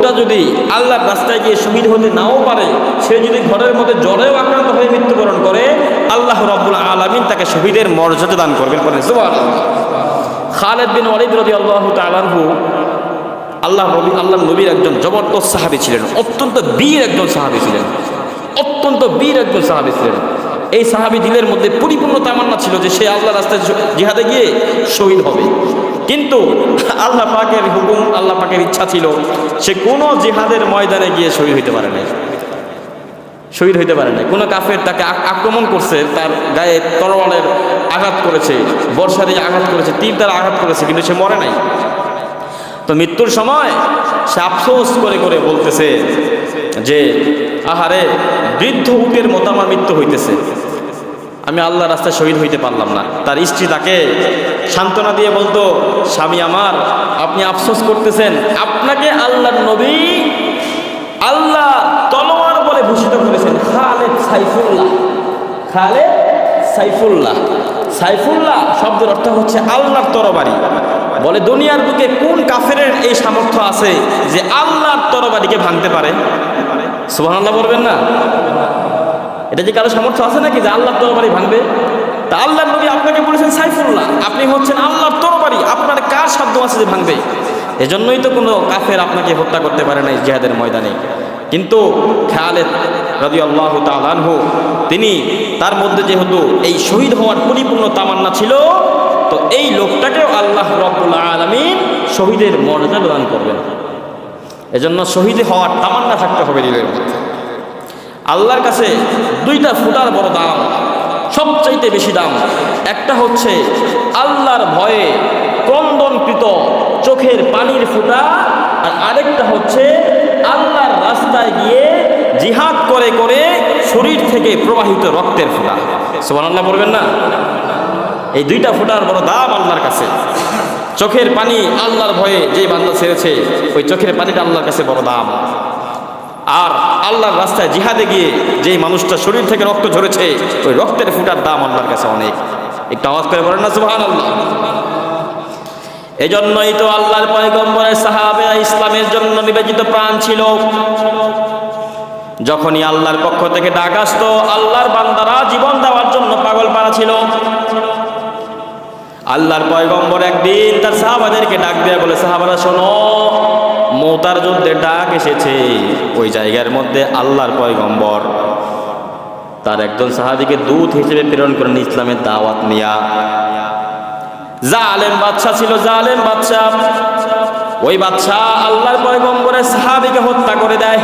লোকটা যদি আল্লাহর রাস্তায় গিয়ে শহীদ হতে নাও পারে, সে যদি ঘরের মধ্যে জ্বরেও আক্রান্ত হয়ে মৃত্যুবরণ করে, আল্লাহ রব্বুল আলমিন তাকে শহীদের মর্যাদা দান করবেন সুবহানাল্লাহ। খালেদ বিন ওয়ালিদ রদি আল্লাহ তালানহু আল্লাহ নবী, আল্লাহ নবীর একজন জবরদস্ত সাহাবি ছিলেন, অত্যন্ত বীর একজন সাহাবি ছিলেন, অত্যন্ত বীর একজন সাহাবি ছিলেন এই সাহাবি দিলের মধ্যে পরিপূর্ণ তামান্না ছিল যে সে আল্লাহ রাস্তায় জিহাদে গিয়ে শহীদ হবে। কিন্তু আল্লাহ পাকের হুকুম, আল্লাহ পাকের ইচ্ছা ছিল সে কোনো জিহাদের ময়দানে গিয়ে শহীদ হইতে পারে নাই। শহীদ হইতে পারে না কোনো কাফের তাকে আক্রমণ করছে, তার গায়ে তরোয়ালের আঘাত করেছে বর্ষা দিয়ে আঘাত করেছে, তীর দ্বারা আঘাত করেছে, কিন্তু সে মরে নাই। তো মৃত্যুর সময় সে আফসোস করে করে বলতেছে যে, আহারে, বৃদ্ধ উটের মতো আমার মৃত্যু হইতেছে। আমি আল্লাহ রাস্তায় শহীদ হইতে পারলাম না। তার স্ত্রী তাকে সান্ত্বনা দিয়ে বলতো, স্বামী আমার, আপনি আফসোস করতেছেন। আপনাকে আল্লাহর নবী আল্লাহ তলোয়ার বলে ভূষিত করেছেন। খালেদ সাইফুল্লাহ। খালেদ সাইফুল্লাহ। সাইফুল্লাহ শব্দের অর্থ হচ্ছে আল্লাহর তরবারি। বলে, দুনিয়ার বুকে কোন এই সামর্থ্য আছে যে আল্লাহর তরবারিকে ভাঙতে পারে। সুবহানাল্লাহ বলবেন না? এটা যে কারও সামর্থ্য আছে নাকি যে আল্লাহর তরবারি ভাঙবে? তা আল্লাহ নবী আপনাকে বলেছেন, সাইফুল্লাহ, আপনি হচ্ছেন আল্লাহর তরবারি। আপনার কার সাধ্য আছে যে ভাঙবে? এজন্যই তো কোনো কাফের আপনাকে হত্যা করতে পারে না জিহাদের ময়দানে। কিন্তু খেয়ালে রবি আল্লাহ তালানহু তিনি তার মধ্যে যেহেতু এই শহীদ হওয়ার পরিপূর্ণ তামান্না ছিল তো এই লোকটাকেও আল্লাহ রব্বুল আলমিন শহীদের মর্যাদা প্রদান করবেন। এজন্য শহীদ হওয়ার তামান্না থাকতে হবে দিলের মধ্যে। আল্লাহর কাছে দুইটা ফুটার বড় দাম, সবচাইতে বেশি দাম। একটা হচ্ছে আল্লাহর ভয়ে ক্রন্দনকৃত চোখের পানির ফুটা, আর আরেকটা হচ্ছে আল্লাহর রাস্তায় গিয়ে জিহাদ করে করে শরীর থেকে প্রবাহিত রক্তের ফুটা। আল্লাহ বলবেন না? এই দুইটা ফুটার বড় দাম আল্লাহর কাছে। চোখের পানি আল্লাহর ভয়ে যে বান্দা ছেড়েছে, ওই চোখের পানিটা আল্লাহর কাছে বড় দাম। আর আল্লাহর রাস্তায় জিহাদে গিয়ে যেই মানুষটা শরীর থেকে রক্ত ঝরেছে, ওই রক্তের ফুটার দাম আল্লাহর কাছে অনেক। একটু আওয়াজ করে বলেন না সুবহান আল্লাহ এজন্যই তো আল্লাহর পয়গম্বরের সাহাবে ইসলামের জন্য নিবেদিত প্রাণ ছিল। যখনই আল্লাহর পক্ষ থেকে ডাক আসতো, আল্লাহর বান্দারা জীবন দেওয়ার জন্য পাগল পাড়া ছিল। আল্লাহর পয়গম্বর একদিন তার সাহাবাদেরকে ডাক দেয়া বলে, সাহাবারা, শোনো, মৌতার যুদ্ধে ডাক এসেছে। ওই জায়গার মধ্যে আল্লাহর পয়গম্বর তার একজন সাহাবিকে দূত হিসেবে প্রেরণ করেন ইসলামের দাওয়াত নিয়া। জালেম বাদশা ছিল জালেম বাদশা ওই বাদশা আল্লাহর পয়গম্বরের সাহাবিকে হত্যা করে দেয়।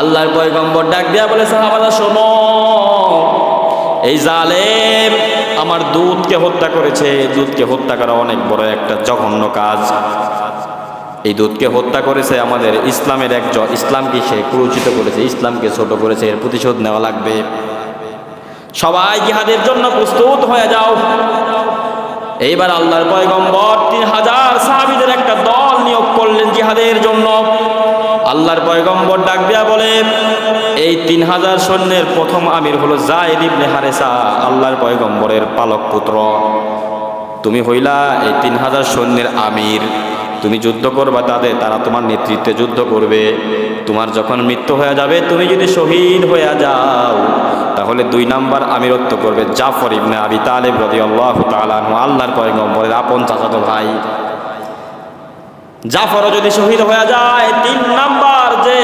আল্লাহর পয়গম্বর ডাক দেয়া বলে সাহাবাদা শোনো, এই জালেম আমার দুধকে হত্যা করেছে। দুধকে হত্যা করা অনেক বড় একটা জঘন্য কাজ। এই দুধকে হত্যা করেছে আমাদের ইসলামের একজন, ইসলামকে সে কুরুচিত করেছে, ইসলামকে ছোট করেছে, এর প্রতিশোধ নেওয়া লাগবে। সবাই জিহাদের জন্য প্রস্তুত হয়ে যাও। এইবার আল্লাহর পয়গম্বর তিন হাজার সাহাবিদের একটা দল নিয়োগ করলেন জিহাদের জন্য। আল্লাহর পয়গম্বর ডাক দেয়া এই তিন হাজার সৈন্যের প্রথম আমির হলো জায়দ ইবনে হারেসা, আল্লাহর পয়গম্বরের পালক পুত্র। তুমি হইলা এই তিন হাজার সৈন্যের আমির। তুমি যুদ্ধ করবা তাদের, তারা তোমার নেতৃত্বে যুদ্ধ করবে। তোমার যখন মৃত্যু হয়ে যাবে, তুমি যদি শহীদ হয়ে যাও, তাহলে দুই নাম্বার আমিরত্ব করবে জাফর ইবনে আবি তালেব রদি আল্লাহ তালানু আল্লাহর পয়গম্বরের আপন চাচাতো ভাই। জাফরও যদি শহীদ হয়ে যায়, তিন নাম্বার যে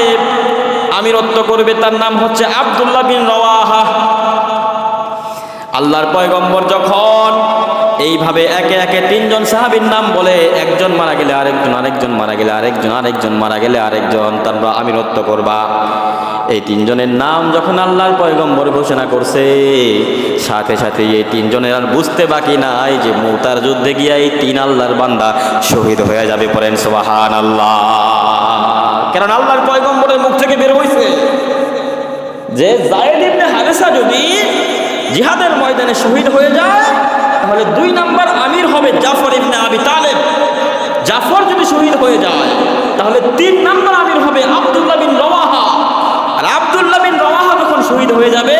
আমিরত্ব করবে, তার নাম হচ্ছে আব্দুল্লাহ বিন রওয়াহা। আল্লাহর পয়গম্বর যখন এইভাবে একে একে তিনজন সাহাবীর নাম বলে, একজন মারা গেলে আরেকজন আরেকজন মারা গেলে আরেকজন আরেকজন মারা গেলে আরেকজন, তারপর আমিরত্ব করবা। এই তিনজনের নাম যখন আল্লাহর পয়গম্বর ঘোষণা করছে, সাথে সাথে এই তিনজনের আর বুঝতে বাকি নাই যে মৌতার যুদ্ধে গিয়ে এই তিন আল্লাহর বান্দা শহীদ হয়ে যাবে পড়েন সোহান আল্লাহ কারণ আল্লাহর পয়গম্বরের মুখ থেকে বের হয়েছে যে জায়েদ ইবনে হারেসা যদি জিহাদের ময়দানে শহীদ হয়ে যায়, তাহলে দুই নাম্বার আমির হবে জাফর ইবনে আবি তালেব। জাফর যদি শহীদ হয়ে যায়, তাহলে তিন নাম্বার আমির হবে আব্দুল্লাহ বিন রওয়াহা। আর আব্দুল্লাহ বিন রওয়াহা যখন শহীদ হয়ে যাবে,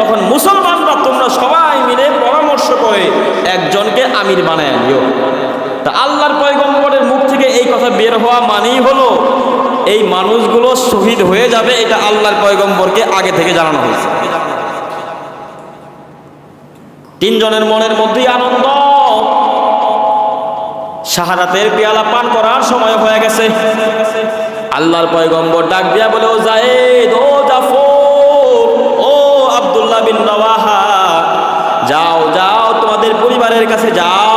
তখন মুসলমানরা তোমরা সবাই মিলে পরামর্শ করে একজনকে আমির বানায় নিও। তা আল্লাহর পয়গম্বরের মুখ থেকে এই কথা বের হওয়া মানেই হলো এই মানুষগুলো শহীদ হয়ে যাবে, এটা আল্লাহর পয়গম্বরকে আগে থেকে জানানো হয়েছে। তিনজনের মনের মধ্যেই আনন্দ। শাহাদাতের পেয়ালা পান করার সময় হয়ে গেছে। আল্লাহর পয়গম্বর ডাক দিয়া বলে, ও জায়েদ, ও জাফর, ও আব্দুল্লাহ বিন রাওয়াহা, যাও যাও তোমাদের পরিবারের কাছে যাও।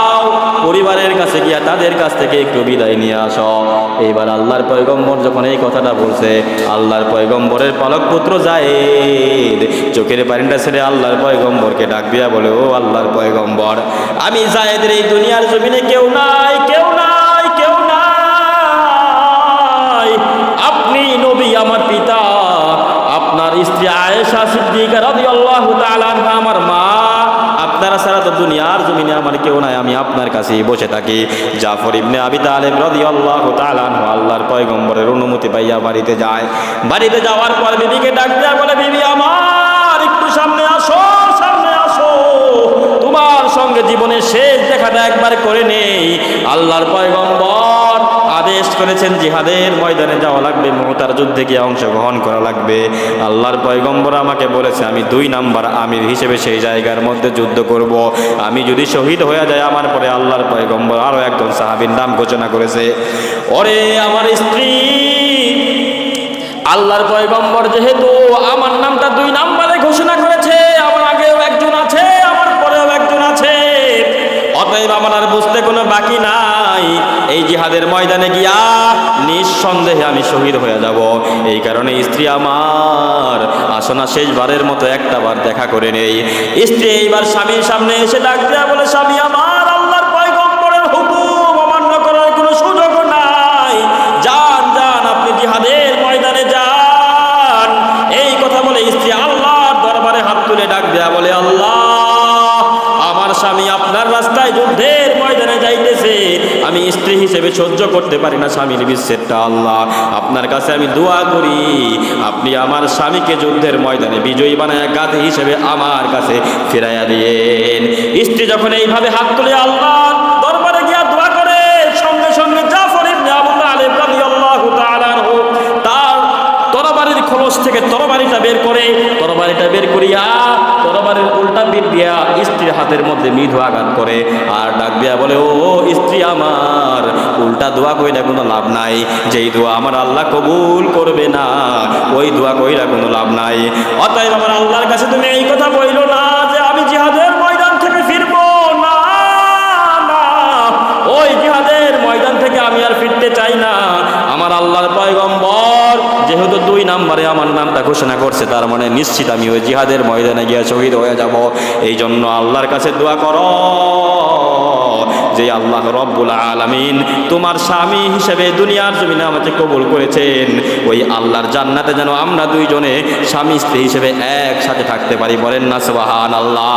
পরিবারের কাছে গিয়া তাদের কাছ থেকে একটু বিদায় নিয়ে আসো। এইবার আল্লাহর পয়গম্বর যখন এই কথাটা বলছে, আল্লাহর পয়গম্বরের পালক পুত্র জায়েদ চোখের পানিটা ছেড়ে আল্লাহর পয়গম্বরকে ডাক দিয়া বলে, ও আল্লাহর পয়গম্বর, আমি জায়েদের এই দুনিয়ার জমিনে কেউ নাই কেউ নাই কেউ নাই। আপনি নবী, আমার পিতা। আপনার স্ত্রী আয়েশা দুনিয়ার জমিনে আমার কেউ নাই, আমি আপনার কাছেই বসে থাকি। জাফর ইবনে আবি তালেব রদি আল্লাহ তালানহ আল্লাহর পয়গম্বরের অনুমতি পাইয়া বাড়িতে যায়। বাড়িতে যাওয়ার পর বিবিকে ডাক দেয়া বলে, বিবি আমার, একটু সামনে আসো সামনে আসো। তোমার সঙ্গে জীবনে শেষ দেখাটা একবার করে নেই। আল্লাহর পয়গম্বর আদেশ করেছেন, জিহাদের ময়দানে যাওয়া লাগবে, মমতার যুদ্ধে গিয়ে অংশগ্রহণ করা লাগবে। আল্লাহর পয়গম্বর আমাকে বলেছে, আমি দুই নাম্বার আমির হিসেবে সেই জায়গার মধ্যে যুদ্ধ করব। আমি যদি শহীদ হয়ে যায় আমার পরে আল্লাহর পয়গম্বর আরও একজন সাহাবীর নাম ঘোষণা করেছে। ওরে আমার স্ত্রী, আল্লাহর পয়গম্বর যেহেতু আমার নামটা দুই নাম্বারে অতএব আমার বুঝতে কোনো বাকি নাই। এই জিহাদের ময়দানে গিয়া নিঃসন্দেহে আমি শহীদ হয়ে যাব। এই কারণে স্ত্রী আমার আসনা শেষবারের মতো একটা বার দেখা করে নেই। স্ত্রী এইবার স্বামীর সামনে এসে ডাক দেয়া বলে, স্বামী আমার আপনার যুদ্ধের ময়দানে যাইতেছে। আমি স্ত্রী হিসেবে সহ্য করতে পারি না স্বামীর বিচ্ছেদটা, আল্লাহ। আপনার কাছে আমি দোয়া করি, আপনি আমার স্বামীকে যুদ্ধের ময়দানে বিজয়ী বানায় গাধি হিসেবে আমার কাছে ফিরাইয়া দিয়েন। স্ত্রী যখন এইভাবে হাত তুলে আল্লাহ দরবারে গিয়া দোয়া করে, সঙ্গে সঙ্গে জাফর ইবনে আবু তালিব রাদিয়াল্লাহু তাআলা তার তরবারির খোলস থেকে তরবারিটা বের করে, তরবারিটা বের করিয়া তরবারির উল্টা বিট দিয়া স্ত্রীর হাতের মধ্যে মৃদু আঘাত করে। আর ডাক দিয়া বলে ও স্ত্রী আমার, উল্টা দোয়া কইরা কোনো লাভ নাই। যেই দোয়া আমার আল্লাহ কবুল করবে না, ওই দোয়া কইরা কোনো লাভ নাই। অতএব আমার আল্লাহর কাছে তুমি এই কথা বইল না। ঘোষণা করছে, তার মানে নিশ্চিত আমি ওই জিহাদের ময়দানে গিয়ে শহীদ হয়ে যাব। এই জন্য আল্লাহর কাছে দোয়া করো যে আল্লাহ রব্বুল আলামিন তোমার স্বামী হিসেবে দুনিয়ার জমিনে আমাকে কবুল করেছেন। ওই আল্লাহর জান্নাতে যেন আমরা দুইজনে স্বামী স্ত্রী হিসেবে একসাথে থাকতে পারি বলেন না সুবহান আল্লাহ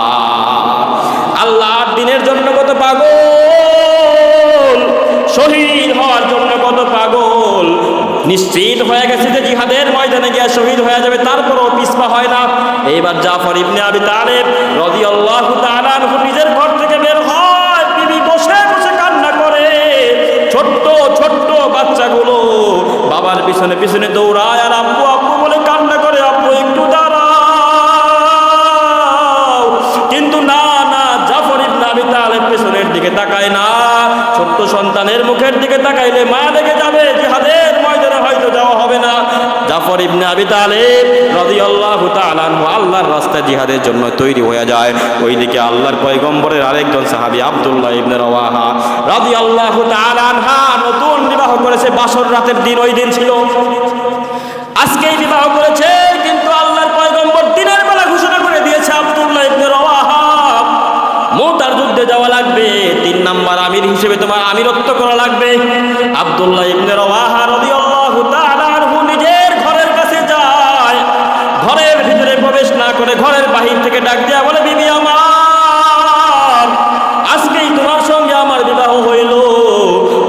আল্লাহর দিনের জন্য কত পাগল! শহীদ নিশ্চিত হয়ে গেছে যে জিহাদের ময়দানে গিয়ে শহীদ হয়ে যাবে, তারপরও পিছপা হয় না। এইবার জাফর ইবনে আবি তালেব তাআলা আনহু নিজের ঘর থেকে বের হয়, বিবি বসে বসে কান্না করে। ছোট্ট ছোট্ট বাচ্চাগুলো বাবার পিছনে পিছনে দৌড়ায় আর আব্বু আব্বু বলে কান্না করে, আব্বু, একটু দাঁড়াও। কিন্তু না না, জাফর ইবনে আবি তালেব পিছনের দিকে তাকায় না। ছোট্ট সন্তানের মুখের দিকে তাকাইলে মা ইবনে আবি তালেব রাদিয়াল্লাহু তাআলা আনহু আল্লাহর রাস্তায় জিহাদের জন্য তৈরি হয়ে যায়। ওইদিকে আল্লাহর পয়গম্বরের আরেকজন সাহাবী আব্দুল্লাহ ইবনে রাওয়াহা রাদিয়াল্লাহু তাআলা আনহা নতুন বিবাহ করেছে, বাসর রাতের দিন, ওই দিন ছিল। আজকেই বিবাহ করেছে, কিন্তু আল্লাহর পয়গম্বর দিনের বেলা ঘোষণা করে দিয়েছে আব্দুল্লাহ ইবনে রাওয়াহা যুদ্ধে যাওয়া লাগবে, তিন নাম্বার আমির হিসেবে তোমার আমিরত্ব করা লাগবে। আব্দুল্লাহ ইবনে রাওয়াহা ডাক দেয়া বলে, বিবি আমার, আজকেই তোমার সঙ্গে আমার বিবাহ হইল।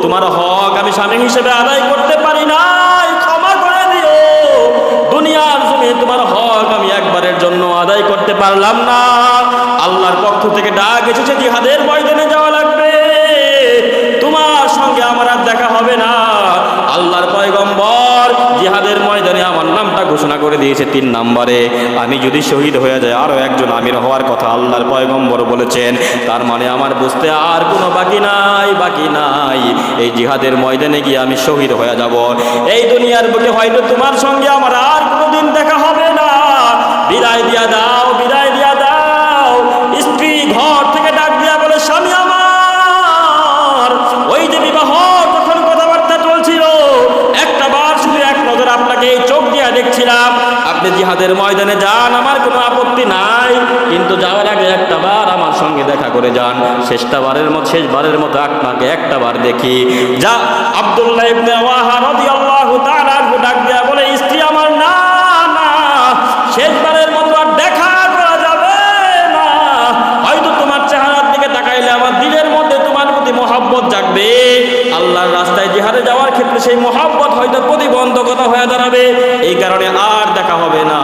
তোমার হক আমি স্বামী হিসেবে আদায় করতে পারি নাই, ক্ষমা করে দিও। দুনিয়ার জমি তোমার হক আমি একবারের জন্য আদায় করতে পারলাম না। আল্লাহর পক্ষ থেকে ডাক এসেছে জিহাদের ময়দানে ঘোষণা করে দিয়েছে তিন নম্বরে, আমি যদি শহীদ হয়ে যাই, আরও একজন আমির হওয়ার কথা আল্লাহর পয়গম্বর বলেছেন। তার মানে আমার বুঝতে আর কোনো বাকি নাই বাকি নাই। এই জিহাদের ময়দানে গিয়ে আমি শহীদ হয়ে যাব। এই দুনিয়ার বুকে হয়তো তোমার সঙ্গে আমার আর কোনো দিন দেখা হবে না। বিদায় দিয়া দাও। জিহাদের ময়দানে যান, আমার কোনো আপত্তি নাই। কিন্তু যাওয়ার আগে একটা বার আমার সঙ্গে দেখা করে যান। শেষটা বারের মতো শেষবারের মতো আপনাকে একটা বার দেখি। যা আব্দুল্লাহ ইবনে ওয়াহা রাদিয়াল্লাহু ডাক দিয়া বলে, স্ত্রী আমার, না না শেষবারের মতো আর দেখা করা যাবে না। হয়তো তোমার চেহারার দিকে তাকাইলে আমার দিলের মধ্যে তোমার প্রতি মহাব্বত জাগবে। আল্লাহর রাস্তায় জিহাদে যাওয়ার ক্ষেত্রে সেই মহাব্বত হয়তো প্রতিবন্ধকতা হয়ে দাঁড়াবে, এই কারণে আর দেখা হবে না।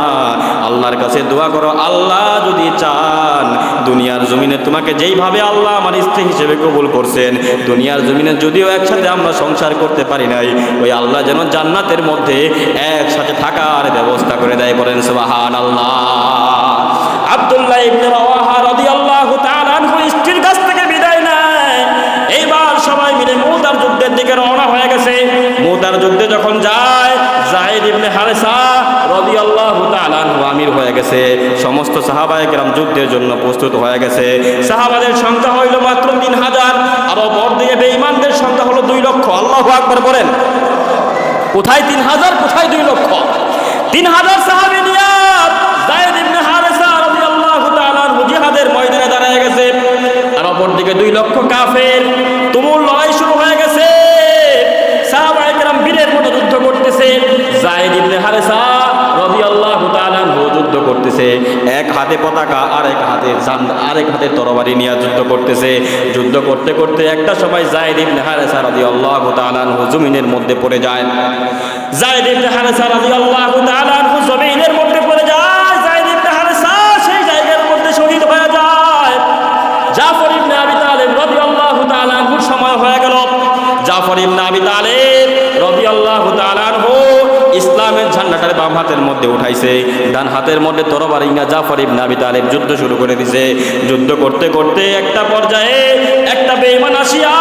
আল্লাহর কাছে দোয়া করো, আল্লাহ যদি চান, দুনিয়ার জমিনে তোমাকে যেইভাবে আল্লাহ আমার স্ত্রী হিসেবে কবুল করছেন, দুনিয়ার জমিনে যদিও একসাথে আমরা সংসার করতে পারি নাই, ওই আল্লাহ যেন জান্নাতের মধ্যে একসাথে থাকার ব্যবস্থা করে দেয় বলেন সুবাহান আল্লাহ আব্দুল্লাহ ইবনে রাওয়াহা যখন যায়, জাহিদ ইবনে হারেসা তাআলা আনহু আমির হয়ে গেছে। সমস্ত সাহাবায়ে কেরাম যুদ্ধের জন্য প্রস্তুত হয়ে গেছে। সাহাবাদের সংখ্যা হইল মাত্র তিন হাজার, আর অপর দিকে বেঈমানদের সংখ্যা হলো দুই লক্ষ। আল্লাহু আকবার বলেন। কোথায় তিন হাজার, কোথায় দুই লক্ষ? তিন হাজার সাহাবি জায়েদ ইবনে হারেসা তাআলা আনহু জিহাদের ময়দানে দাঁড়ায় গেছে। আর অপর দিকে দুই লক্ষ কাফের। জায়েদ ইবনে হারেসা রাদিয়াল্লাহু তাআলা যুদ্ধ করতেছে। এক হাতে পতাকা আর এক হাতে আরেক হাতে তরবারি নিয়ে যুদ্ধ করতেছে। যুদ্ধ করতে করতে একটা সময় ইবনে হারেসা রাদিয়াল্লাহু তাআলা মধ্যে পড়ে যায়। ইবনে হারেসা রাদিয়াল্লাহু তাআলা মধ্যে পড়ে যায়। ইবনে হারেসা সেই জায়গার মধ্যে শহীদ হয়ে যায়। জাফর ইবনে আবি তালেব রাদিয়াল্লাহু তাআলা সময় হয়ে গেল। জাফর ইবনে আবি তালেব ঝান্ডাটার বাম হাতের মধ্যে উঠাইছে, ডান হাতের মধ্যে তরবার ইঙ্গা জাফর ইবনে আবি তালেব যুদ্ধ শুরু করে দিছে। যুদ্ধ করতে করতে একটা পর্যায়ে একটা বেইমান আসিয়া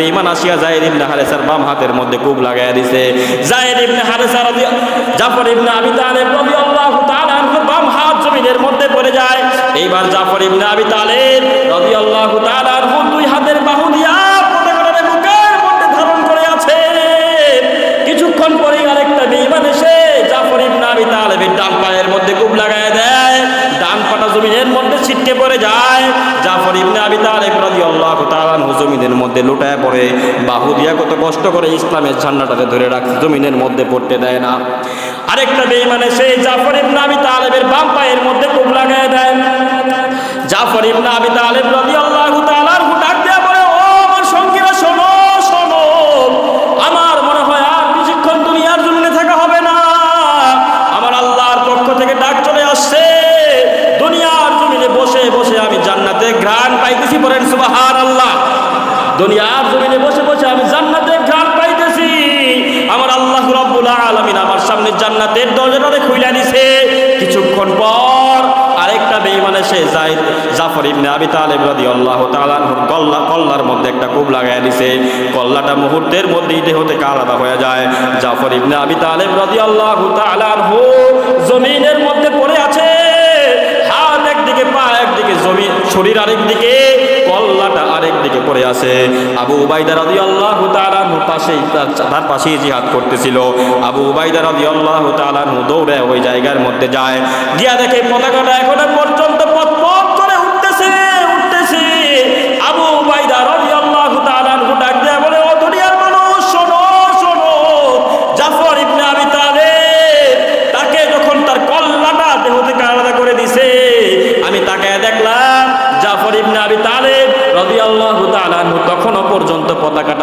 বেঈমান আসিয়া জায়েদ ইবনে হারেসার বাম হাতের মধ্যে খুব লাগাইয়া দিছে। জায়েদ ইবনে হারেসা জাফর ইবনে আবি তালেব রাদিয়াল্লাহু তাআলা বাম হাত জমিনের মধ্যে পড়ে যায়। এইবার জাফর ইবনে আবি তালেব রাদিয়াল্লাহু তাআলা মধ্যে লুটায় পড়ে। বাহু দিয়া কত কষ্ট করে ইসলামের ঝান্ডাটাকে ধরে রাখ, জমিনের মধ্যে পড়তে দেয় না। আরেকটা বেঈমান সেই জাফর ইবনে তালেবের বাম পায়ের মধ্যে কুব লাগায় দেয়। জাফর আবি তালেব রাদিয়াল্লাহু তাআলা দুনিয়ার জমিনে বসে বসে আমি জান্নাতে ঘ্রাণ পাইতেছি। আমার আল্লাহ রব্বুল আলামিন আমার সামনে জান্নাতের দরজাটা খুইলা দিছে। কিছুক্ষণ পর আরেকটা বেঈমান এসে যায় জাফর ইবনে আবি তালেব রাদিয়াল্লাহু তাআলা আনহুর কল্লা কল্লার মধ্যে একটা কূপ লাগাই দিছে। কল্লাটা মুহূর্তের মধ্যেই দেহ থেকে আলাদা হয়ে যায়। জাফর ইবনে আবি তালেব রাদিয়াল্লাহু তাআলা আনহু জমিনের মধ্যে পড়ে আছে। হাত একদিকে, পা একদিকে, জমি, শরীর আরেক দিকে পড়ে আছে আবু উবাইদা রাজি আল্লাহ আনহু পাশে তার পাশেই জিহাদ করতেছিল। আবু উবাইদা রাজি আল্লাহ আনহু দৌড়ে ওই জায়গার মধ্যে যায়। গিয়া দেখে পতাকাটা এখনও পর্যন্ত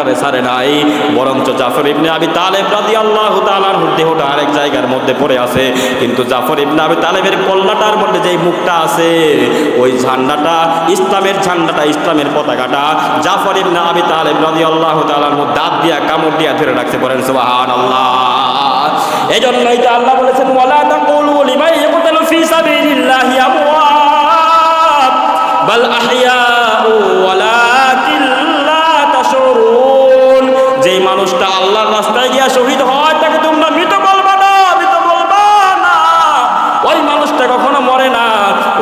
পতাকাটারে ছাড়ে নাই। বরঞ্চ জাফর ইবনে আবি তালেব রাদিয়াল্লাহু তাআলার দেহটা আরেক জায়গার মধ্যে পড়ে আছে। কিন্তু জাফর ইবনে আবি তালেবের কল্লাটার মধ্যে যেই মুখটা আছে, ওই ঝান্ডাটা, ইসলামের ঝান্ডাটা, ইসলামের পতাকাটা জাফর ইবনে আবি তালেব রাদিয়াল্লাহু তাআলার মধ্যে দাঁত দিয়া, কামড় দিয়া ধরে রাখতে পারেন সুবহানাল্লাহ। এই জন্যই তো আল্লাহ বলেছেন, ওয়ালা তাকুলু লিমান ইয়াকতালু ফি সাবিলিল্লাহি আমওয়াত, বাল আহইয়াউ ওয়ালাকিন মানুষটা আল্লাহর রাস্তায় গিয়া শহীদ হয়, তাকে তোমরা মৃত বলবা না, মৃত বলবা না। ওই মানুষটা কখনো মরে না।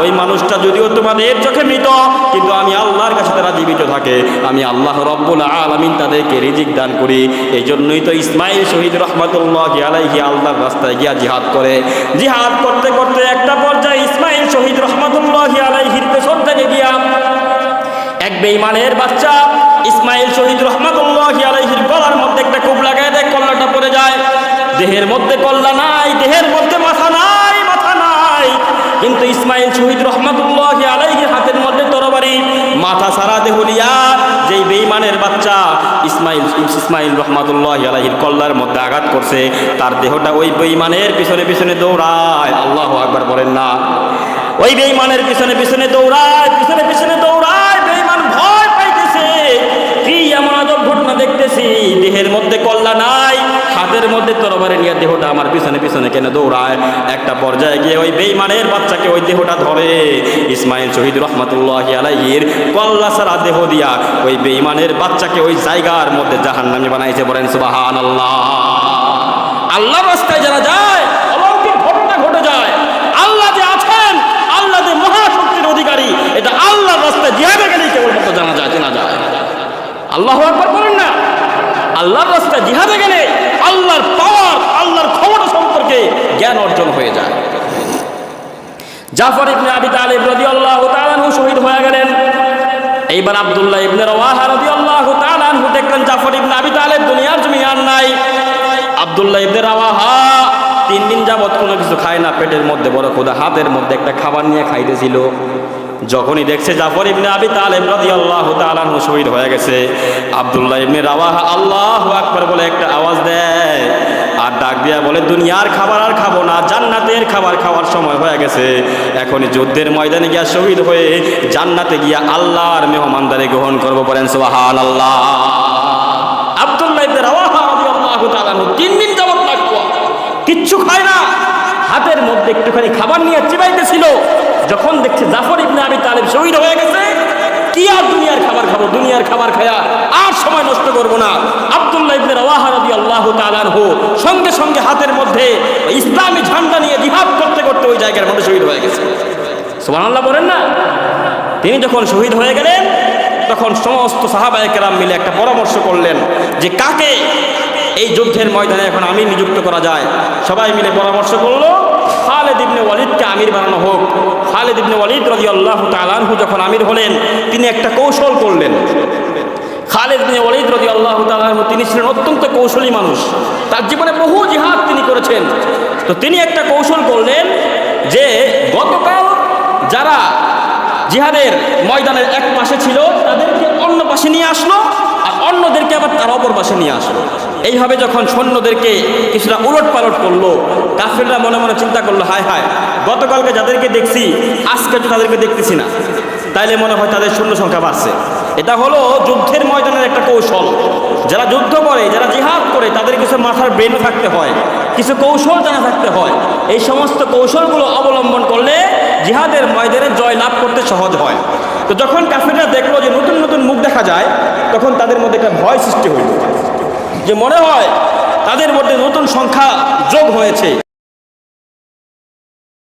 ওই মানুষটা যদিও তোমাদের চোখে মৃত, কিন্তু আমি আল্লাহর কাছে তারা জীবিত থাকে। আমি আল্লাহ রব্বুল আলামিন তাদেরকে রিজিক দান করি। এই জন্যই তো ইসমাইল শহীদ রহমতুল্লাহ আলাইহি আল্লাহর রাস্তায় গিয়া জিহাদ করে। জিহাদ করতে করতে একটা পর্যায়ে ইসমাইল শহীদ রহমতুল্লাহ আলাইহির পেছন থেকে গিয়া এক বেঈমানের বাচ্চা ইসমাইল শহীদ রহমতুল্লাহ আলাইহির গলার মধ্যে একটা কুব লাগায় দেয় কল্লাটা পড়ে যায় দেহের মধ্যে কল্লা নাই, দেহের মধ্যে মাথা নাই মাথা নাই। কিন্তু ইসমাইল শহীদ রহমতুল্লাহ আলাইহির হাতের মধ্যে তরবারি, মাথা সারা দেহুলিয়া যেই বেঈমানের বাচ্চা ইসমাইল ইসমাইল রহমতুল্লাহ আলাইহির কল্লার মধ্যে আঘাত করছে, তার দেহটা ওই বেইমানের পিছনে পিছনে দৌড়ায়। আল্লাহ আকবার বলেন না। ওই বেইমানের পিছনে পিছনে দৌড়ায়, পিছনে পিছনে দৌড়ায় বেইমান ভয় পাইতেছে। কি এমন আজব ঘটনা দেখতেছি? দেহের মধ্যে কল্লা নাই হাতের মধ্যে তরবারে নিয়ে দেহটা আমার পিছনে পিছনে কেন দৌড়ায়? একটা পর্যায়ে গিয়ে ওই বেইমানের বাচ্চাকে ওই দেহটা ধরে। ইসমাইল শহীদ রহমতুল্লাহ আলাইহির কল্লা সারা দেহ দিয়া ওই বেঈমানের বাচ্চাকে ওই জায়গার মধ্যে জাহান্নামী বানাইছে বলেন সুবাহান আল্লাহ আল্লাহর রাস্তায় যারা যায়, অলৌকিক ঘটনা ঘটে যায়। আল্লাহ যে আছেন, আল্লাহ যে মহাশক্তির অধিকারী, এটা আল্লাহর রাস্তায় জিহাদে গেলেই কেবলমাত্র জানা যায়, চেনা যায়। আল্লাহ একবার বলেন না। আল্লাহর রাস্তায় জিহাদে গেলে আল্লাহর পাওয়ার, আল্লাহর ক্ষমতা সম্পর্কে জ্ঞান অর্জন হয়ে যায়। জাফর ইবনে আবি তালিব রাদিয়াল্লাহু তাআলা শহীদ হয়ে গেলেন। এইবার আব্দুল্লাহ ইবনে রাওয়াহা রাদিয়াল্লাহু তাআলা দেখলেন জাফর ইবনে আবি তালিব দুনিয়ার জমি আর নাই। আব্দুল্লাহ ইবনে রাওয়াহা তিন দিন যাবত কোনো কিছু খায় না, পেটের মধ্যে বড় খোদা হাতের মধ্যে একটা খাবার নিয়ে খাইতেছিল। যখনই দেখছে জাফর ইবনে আবি তালেব রাদিয়াল্লাহু তাআলা আনহু শহীদ হয়ে গেছে, আব্দুল্লাহ ইবনে রাওয়াহা আল্লাহু আকবার বলে একটা আওয়াজ দেয় আর ডাক দিয়া বলে, দুনিয়ার খাবার আর খাব না, জান্নাতের খাবার খাওয়ার সময় হয়ে গেছে। এখনই যুদ্ধের ময়দানে গিয়া শহীদ হয়ে জান্নাতে গিয়া আল্লাহর মেহমানদারি গ্রহণ করব বলেন, সুবহানাল্লাহ। আব্দুল্লাহ ইবনে রাওয়াহা তাআলা আনহু তিন দিন যাবত কিচ্ছু খায় না। হাতের মধ্যে একটুখানি খাবার নিয়ে চিবাইতেছিল। যখন দেখছে জাফর ইবনে আবি তালেব শহীদ হয়ে গেছে। কি আর দুনিয়ার খাবার খাব? দুনিয়ার খাবার খায়া আর সময় নষ্ট করব না। আব্দুল্লাহ ইবনে রাওয়াহা রাদিয়াল্লাহু তাআলা আনহু সঙ্গে সঙ্গে হাতের মধ্যে ইসলামী ঝান্ডা নিয়ে জিহাদ করতে করতে ওই জায়গার মধ্যে শহীদ হয়ে গেছে। সুবহানাল্লাহ বলেন না? তিনি যখন শহীদ হয়ে গেলেন, তখন সমস্ত সাহাবায়ে কেরাম মিলে একটা পরামর্শ করলেন যে কাকে এই যুদ্ধের ময়দানে এখন আমি নিযুক্ত করা যায়। সবাই মিলে পরামর্শ করল, খালেদ ইবনে ওয়ালিদকে আমির বানানো হোক। খালেদ ইবনে ওয়ালিদ রাদিয়াল্লাহু তাআলা আনহু যখন আমির হলেন, তিনি একটা কৌশল করলেন। খালেদ বিন ওয়ালিদ তাআলা আনহু, তিনি ছিলেন অত্যন্ত কৌশলী মানুষ। তার জীবনে বহু জিহাদ তিনি করেছেন। তো তিনি একটা কৌশল করলেন যে, গতকাল যারা জিহাদের ময়দানের এক পাশে ছিল, তাদেরকে অন্য পাশে নিয়ে আসলো, আর অন্যদেরকে আবার তার অপর পাশে নিয়ে আসলো। এইভাবে যখন সৈন্যদেরকে কিছুটা উলট পালট করল, কাফেররা মনে মনে চিন্তা করল, হায় হায়, গতকালকে যাদেরকে দেখছি, আজকে তো তাদেরকে দেখতেছি না। তাইলে মনে হয় তাদের শূন্য সংখ্যা বাড়ছে। এটা হলো যুদ্ধের ময়দানের একটা কৌশল। যারা যুদ্ধ করে, যারা জিহাদ করে, তাদের কিছু মাথার ব্রেন থাকতে হয়, কিছু কৌশল জানা থাকতে হয়। এই সমস্ত কৌশলগুলো অবলম্বন করলে জিহাদের ময়দানে জয় লাভ করতে সহজ হয়। তো যখন কাফিররা দেখল যে নতুন নতুন মুখ দেখা যায়, তখন তাদের মধ্যে একটা ভয় সৃষ্টি হইল। যে মনে হয় তাদের মধ্যে নতুন সংখ্যা যোগ হয়েছে।